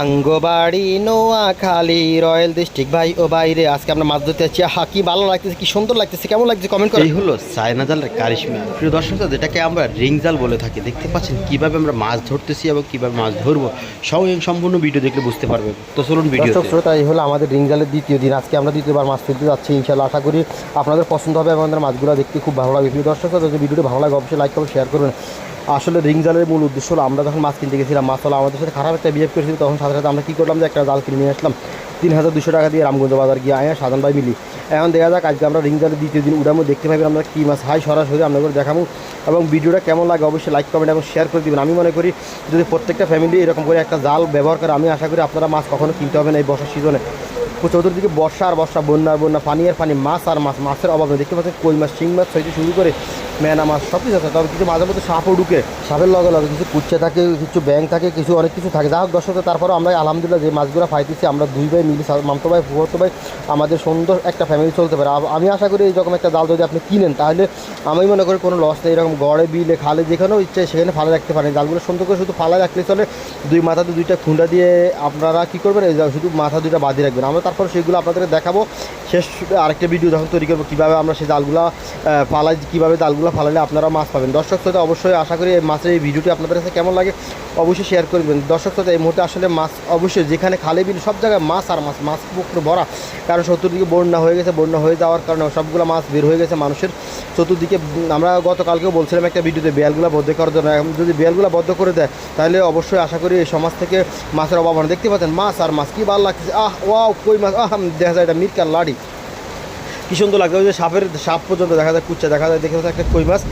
আঙ্গবাড়ি Noakhali royal district. ভাই ও বাইরে আজকে আমরা মাছ ধরতে যাচ্ছি। আহা কি ভালো লাগতেছে কি সুন্দর লাগতেছে কেমন লাগছে কমেন্ট করে। এই হলো সায়না জালের কারিশমা। প্রিয় দর্শক যেটাকে আমরা রিং জাল বলে থাকি দেখতে পাচ্ছেন কীভাবে আমরা মাছ ধরতেছি এবং কীভাবে মাছ ধরবো। সঙ্গে সম্পূর্ণ ভিডিও দেখলে বুঝতে পারবেন তো চলুন ভিডিও শ্রোতা এই হলো আমাদের রিং জালের দ্বিতীয় দিন। আজকে আমরা দ্বিতীয়বার মাছ ফেলতে যাচ্ছি ইনশাল্লাহ আশা করি আপনাদের পছন্দ হবে এবং আমাদের মাছগুলো দেখতে খুব ভালো লাগে প্রিয় দর্শক যদি ভিডিওটি ভালো লাগে অবশ্যই লাইক করুন শেয়ার করবেন। আসলে রিং জালের মূল উদ্দেশ্য হলো আমরা যখন মাছ কিনতে গেছিলাম, মাছ মাছওয়ালা আমাদের সাথে খারাপ একটা বিহেভ করেছিল, তখন সাথে সাথে আমরা কী করলাম যে একটা জাল কিনে নিয়ে আসলাম। তিন হাজার দুশো টাকা দিয়ে রামগঞ্জ বাজার গিয়ে আয়া সাধারণ ভাই মিলি। এখন দেখা যাক, আজকে আমরা রিং জালের দ্বিতীয় দিন উড়ামো দেখতে পাবেন আমরা কী মাছ হাই সরাসরি আপনাদের দেখাবো। এবং ভিডিওটা কেমন লাগে অবশ্যই লাইক কমেন্ট এবং শেয়ার করে দিবেন। আমি মনে করি যদি প্রত্যেকটা ফ্যামিলি এরকম করে একটা জাল ব্যবহার করে, আমি আশা করি আপনারা মাছ কখনো কিনতে হবে না এই বর্ষার সিজনে চতুর্দিকে বর্ষা আর বর্ষা, বন্যা আর বন্যা, পানি আর পানি, মাছ আর মাছ, মাছের অভাব নেই। দেখতে পাচ্ছেন, কই মাছ, শিং মাছ থেকে শুরু করে মেনা মাছ, সব কিছু আছে। তবে কিছু মাঝে মধ্যে সাপও ঢুকে, সাপের লগে লগে কিছু কুচ্ছে থাকে, কিছু ব্যাং থাকে, কিছু অনেক কিছু থাকে। যা হোক দর্শক তারপরে আমরা আলহামদুলিল্লাহ যে মাছগুলো ফাইতেছি আমরা দুই ভাই মিলি মামতো ভাই ফুয়তো ভাই, আমাদের সুন্দর একটা ফ্যামিলি চলতে পারে। আমি আশা করি এইরকম একটা জাল যদি আপনি কিনেন, তাহলে আমি মনে করি কোনো লস নেই। এরকম গড়ে, বিলে, খালে, যেখানেও ইচ্ছে সেখানে ফালে রাখতে পারেন। জালগুলো সুন্দর করে শুধু ফালা রাখলে চলে, দুই মাথাতে দুইটা খুঁড়া দিয়ে আপনারা কী করবেন? এই শুধু মাথা দুইটা বাঁধিয়ে রাখবেন। আমরা তারপর সেগুলো আপনাদের দেখাবো। শেষ, আরেকটা ভিডিও যখন তৈরি করব, কীভাবে আমরা সেই জালগুলো ফালাই, কীভাবে জালগুলো ফালালে আপনারা মাছ পাবেন। দর্শক শ্রোতা, অবশ্যই আশা করি এই মাছের এই ভিডিওটি আপনাদের কাছে কেমন লাগে অবশ্যই শেয়ার করবেন দর্শক শ্রোতা, এই মুহূর্তে আসলে মাছ অবশ্যই যেখানে খালে বিল, সব জায়গায় মাছ আর মাছ মাছ পুকুর ভরা। কারণ চতুর্দিকে বন্যা হয়ে গেছে, বন্যা হয়ে যাওয়ার কারণে সবগুলো মাছ বের হয়ে গেছে মানুষের। চতুর্দিকে, আমরা গতকালকেও বলছিলাম একটা ভিডিওতে বেয়ালগুলো বদ্ধ করার জন্য। যদি বেয়ালগুলো বদ্ধ করে দেয়, তাহলে অবশ্যই আশা করি এই সমাজ থেকে মাছের অভাব। দেখতে পাচ্ছেন, মাছ আর মাছ, কী ভালো লাগছে। আহ ওয়াও কই মাছ, আহ দেখা যায় এটা মিরকার লাড়ি। কি সুন্দর লাগছে, ওই যে সাপের সাপ পর্যন্ত দেখা যায় কুচ্চা দেখা যায়, দেখে একটা কই মাছ।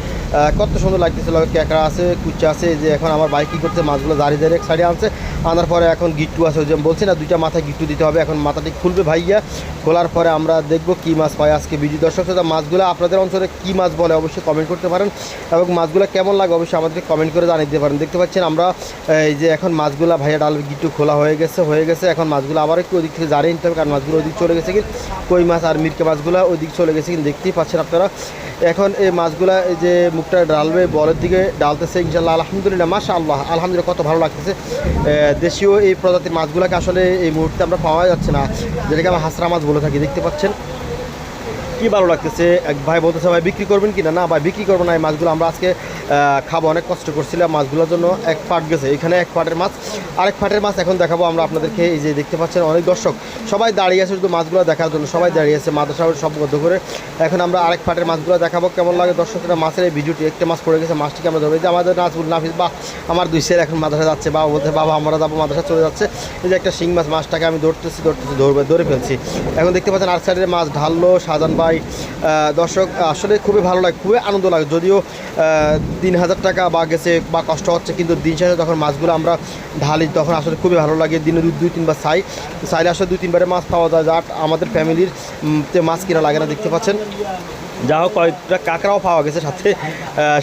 কত সুন্দর লাগতেছিল ক্যাকড়া আছে কুচা আছে যে এখন আমার বাইক কী করছে, মাছগুলো দাঁড়িয়ে দাঁড়িয়ে সাইডে আনছে। আনার পরে এখন গিট্টু আছে যে বলছি না, দুইটা মাথায় গিট্টু দিতে হবে, এখন মাথাটি খুলবে ভাইয়া। খোলার পরে আমরা দেখব কী মাছ পাই আজকে বিজু দর্শক শ্রোতা, মাছগুলো আপনাদের অঞ্চলে কী মাছ বলে অবশ্যই কমেন্ট করতে পারেন। এবং মাছগুলো কেমন লাগে অবশ্যই আমাদেরকে কমেন্ট করে জানিয়ে দিতে পারেন। দেখতে পাচ্ছেন আমরা, এই যে এখন মাছগুলো ভাইয়া ডাল গিট্টু খোলা হয়ে গেছে হয়ে গেছে। এখন মাছগুলো আবার একটু ওদিক থেকে জানিয়ে নিতে হবে, কারণ মাছগুলো ওদিক চলে গেছে কি, কই মাছ আর মিরকে মাছগুলো ওদিক চলে গেছে কিন্তু দেখতেই পাচ্ছেন আপনারা। এখন এই মাছগুলা এই যে মুখটা ডালবে বলের দিকে ডালতেছে ইনশাল্লাহ আলহামদুলিল্লাহ মাসা আল্লাহ আলহামদুলিল্লাহ, কত ভালো লাগতেছে। দেশীয় এই প্রজাতির মাছগুলাকে আসলে এই মুহূর্তে আমরা পাওয়া যাচ্ছে না। যেটাকে আমরা হাসরা মাছ বলে থাকি, দেখতে পাচ্ছেন? কি ভালো লাগতেছে? এক ভাই বলতেছে, ভাই, বিক্রি করবেন কি না না ভাই, বিক্রি করব না। এই মাছগুলো আমরা আজকে খাব। অনেক কষ্ট করছিলাম মাছগুলোর জন্য। এক পাট গেছে। এখানে এক পাটের মাছ। আরেক পাটের মাছ এখন দেখাবো আমরা আপনাদেরকে। এই যে দেখতে পাচ্ছেন অনেক দর্শক। সবাই দাঁড়িয়ে আছে শুধু মাছগুলো দেখার জন্য। সবাই দাঁড়িয়ে আছে মাদ্রাসা সব বদ্ধ করে। এখন আমরা আরেক পাটের মাছগুলো দেখাবো। কেমন লাগে দর্শকরা? মাছের এই ভিডিওটি, একটা মাছ পড়ে গেছে, মাছটিকে আমরা ধরবো যে আমাদের নাজবুল নাফিস, বা আমার দুই ছেলে এখন মাদ্রাসা যাচ্ছে বাবা বলতে বাবা, আমরা যাব মাদ্রাসা চলে যাচ্ছে। এই যে একটা শিং মাছ, মাছটাকে আমি ধরতেছি ধরতেছি, ধরবে, ধরে ফেলছি। এখন দেখতে পাচ্ছেন আর সাইডের মাছ ঢাললো সাজান ভাই। আহ, দর্শক আসলে খুবই ভালো লাগে খুবই আনন্দ লাগে। যদিও তিন হাজার টাকা বা গেছে বা কষ্ট হচ্ছে কিন্তু দিন শেষে যখন মাছগুলো আমরা ঢালি তখন আসলে খুবই ভালো লাগে। দিনে দুই তিনবার চাই চাইলে আসলে দুই তিনবারে মাছ পাওয়া যায় যা আমাদের ফ্যামিলির মাছ কিনা লাগে না দেখতে পাচ্ছেন। যা হোক কয়েকটা কাঁকড়াও পাওয়া গেছে সাথে।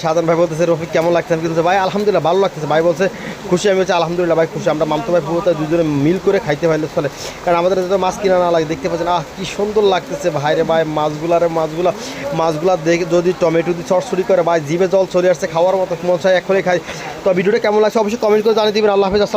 সাধারণ ভাই বলতেছে, রফিক, কেমন লাগছে? আমি কিন্তু ভাই, আলহামদুলিল্লাহ, ভালো লাগতেছে। ভাই বলছে, খুশি, আমি বলছি, আলহামদুলিল্লাহ, ভাই, খুশি। আমরা মামতো ভাই পুরোটা দুজনে মিল করে খাইতে পারলে চলে। কারণ আমাদের তো মাছ কিনা না লাগে, দেখতে পাচ্ছেন, আহ, কি সুন্দর লাগতেছে। ভাই রে ভাই মাছগুলারে মাছগুলা মাছগুলা দেখে যদি টমেটো দিয়ে চটচড়ি করে, ভাই, জিভে জল চলে আসছে, খাওয়ার মতো মন এখনই খাই। তো ভিডিওটা কেমন লাগছে, অবশ্যই কমেন্ট করে জানিয়ে দিবেন। আল্লাহ হাফিজ।